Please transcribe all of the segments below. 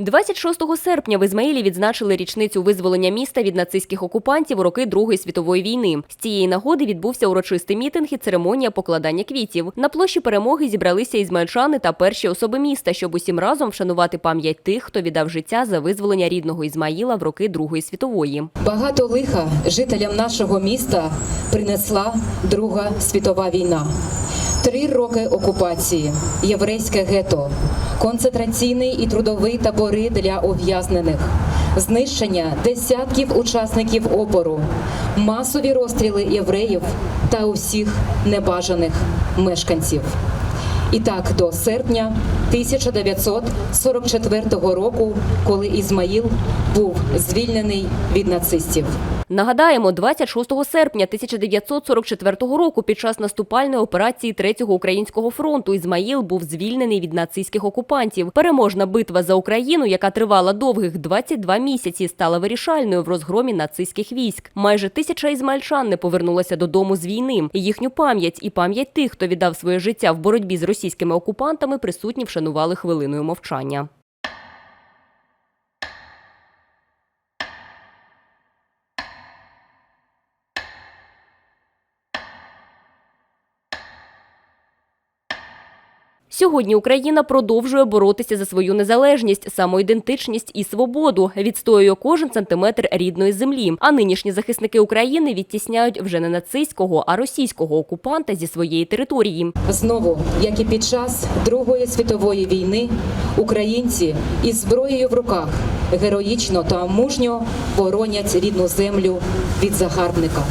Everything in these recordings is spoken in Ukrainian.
26 серпня в Ізмаїлі відзначили річницю визволення міста від нацистських окупантів у роки Другої світової війни. З цієї нагоди відбувся урочистий мітинг і церемонія покладання квітів. На площі перемоги зібралися ізмаїльчани та перші особи міста, щоб усім разом вшанувати пам'ять тих, хто віддав життя за визволення рідного Ізмаїла в роки Другої світової. Багато лиха жителям нашого міста принесла Друга світова війна. Три роки окупації, єврейське гето, концентраційний і трудовий табори для ув'язнених, знищення десятків учасників опору, масові розстріли євреїв та усіх небажаних мешканців. І так до серпня 1944 року, коли Ізмаїл був звільнений від нацистів. Нагадаємо, 26 серпня 1944 року під час наступальної операції Третього українського фронту Ізмаїл був звільнений від нацистських окупантів. Переможна битва за Україну, яка тривала довгих 22 місяці, стала вирішальною в розгромі нацистських військ. Майже тисяча ізмаїльчан не повернулася додому з війни. Їхню пам'ять і пам'ять тих, хто віддав своє життя в боротьбі з російськими окупантами, присутні вшанували хвилиною мовчання. Сьогодні Україна продовжує боротися за свою незалежність, самоідентичність і свободу, відстоює кожен сантиметр рідної землі. А нинішні захисники України відтісняють вже не нацистського, а російського окупанта зі своєї території. Знову, як і під час Другої світової війни, українці із зброєю в руках героїчно та мужньо боронять рідну землю від загарбника.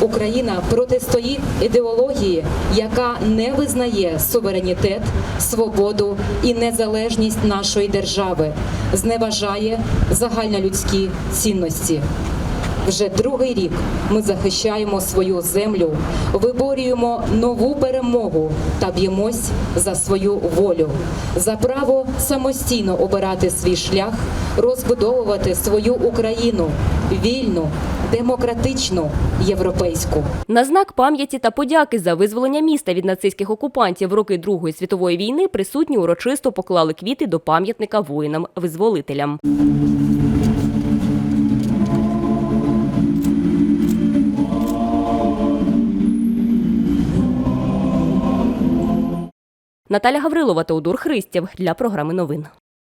Україна протистоїть ідеології, яка не визнає суверенітет, свободу і незалежність нашої держави, зневажає загальнолюдські цінності. Вже другий рік ми захищаємо свою землю, виборюємо нову перемогу та б'ємось за свою волю, за право самостійно обирати свій шлях, розбудовувати свою Україну вільну, демократичну, європейську. На знак пам'яті та подяки за визволення міста від нацистських окупантів в роки Другої світової війни присутні урочисто поклали квіти до пам'ятника воїнам-визволителям. Наталя Гаврилова, Теодор Христєв для програми новин.